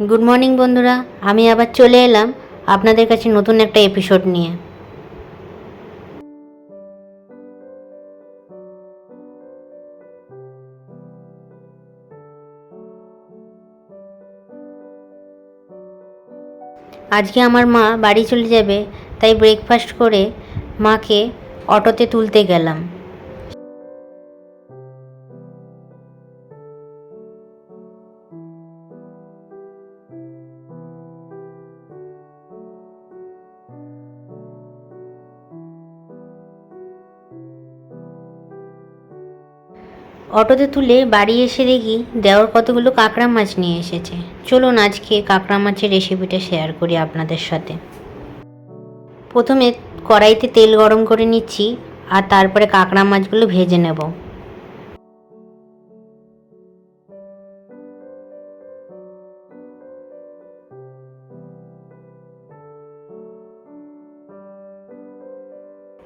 Good morning বন্ধুরা। আমি আবার চলে এলাম আপনাদের কাছে নতুন একটা এপিসোড নিয়ে। আজকে আমার মা বাড়ি চলে যাবে, তাই ব্রেকফাস্ট করে মাকে অটোতে তুলতে গেলাম। অটোতে তুলে বাড়ি এসে দেখি দেওয়ার কতগুলো কাঁকড়া মাছ নিয়ে এসেছে। চলুন আজকে কাঁকড়া মাছের রেসিপিটা শেয়ার করি আপনাদের সাথে। প্রথমে কড়াইতে তেল গরম করে নিচ্ছি আর তারপরে কাঁকড়া মাছগুলো ভেজে নেব।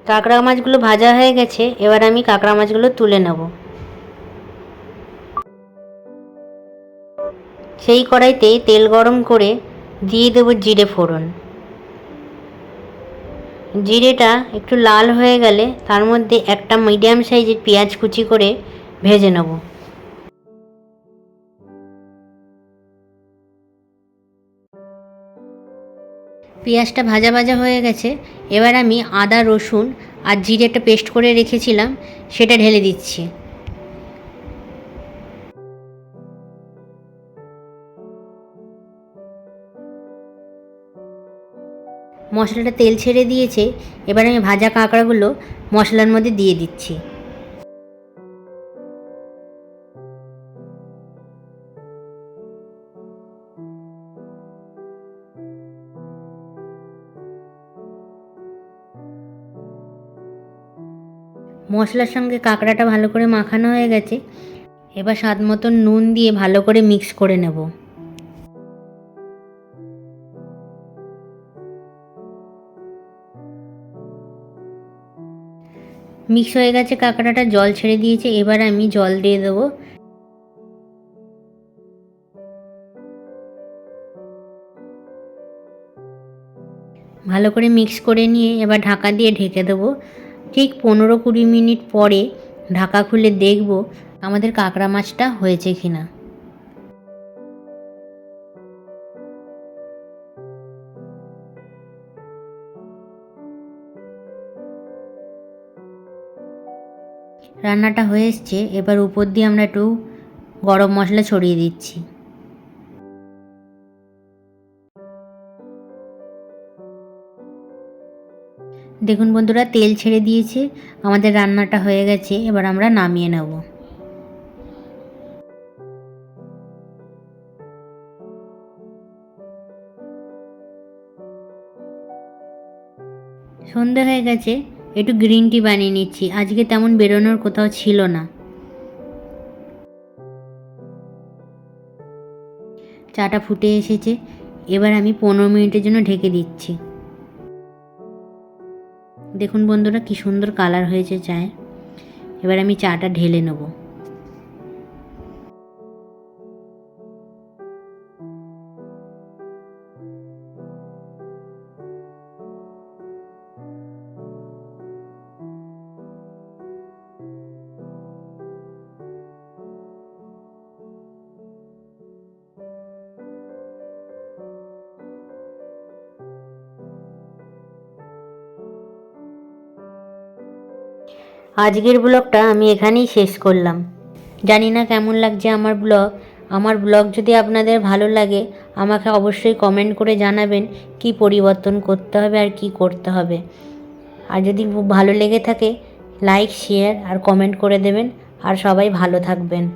কাঁকড়া মাছগুলো ভাজা হয়ে গেছে, এবার আমি কাঁকড়া মাছগুলো তুলে নেব। সেই কড়াইতে তেল গরম করে দিয়ে দেবো জিরে ফোড়ন। জিরেটা একটু লাল হয়ে গেলে তার মধ্যে একটা মিডিয়াম সাইজের পেঁয়াজ কুচি করে ভেজে নেব। পেঁয়াজটা ভাজা ভাজা হয়ে গেছে, এবার আমি আদা রসুন আর জিরেটা পেস্ট করে রেখেছিলাম, সেটা ঢেলে দিচ্ছি। মশলাটা তেল ছেড়ে দিয়েছে, এবার আমি ভাজা কাঁকড়াগুলো মশলার মধ্যে দিয়ে দিচ্ছি। মশলার সঙ্গে কাঁকড়াটা ভালো করে মাখানো হয়ে গেছে, এবার স্বাদ মতন নুন দিয়ে ভালো করে মিক্স করে নেব। মিক্স হয়ে গেছে কাঁকড়াটা, জল ছেড়ে দিয়েছে, এবার আমি জল দিয়ে দেবো। ভালো করে মিক্স করে নিয়ে এবার ঢাকা দিয়ে ঢেকে দেবো। ঠিক পনেরো কুড়ি মিনিট পরে ঢাকা খুলে দেখব আমাদের কাঁকড়া মাছটা হয়েছে কিনা। রান্নাটা হয়ে এসছে, এবার উপর দিয়ে আমরা একটু গরম মশলা ছড়িয়ে দিচ্ছি। দেখুন বন্ধুরা, তেল ছেড়ে দিয়েছে, আমাদের রান্নাটা হয়ে গেছে, এবার আমরা নামিয়ে নেব। সন্ধে হয়ে গেছে একটু গ্রিন টি বানিয়ে নিচ্ছি। আজকে তেমন বেরোনোর কোথাও ছিল না। চাটা ফুটে এসেছে। এবার আমি পনেরো মিনিটের জন্য ঢেকে দিচ্ছি। দেখুন বন্ধুরা, কি সুন্দর কালার হয়েছে চায়ে। এবার আমি চাটা ঢেলে নেব। আজকের ব্লগটা আমি এখানেই শেষ করলাম। জানি না কেমন লাগছে আমার ব্লগ। আমার ব্লগ যদি আপনাদের ভালো লাগে, আমাকে অবশ্যই কমেন্ট করে জানাবেন কি পরিবর্তন করতে হবে আর কি করতে হবে। আর যদি ভালো লেগে থাকে লাইক শেয়ার আর কমেন্ট করে দেবেন। আর সবাই ভালো থাকবেন।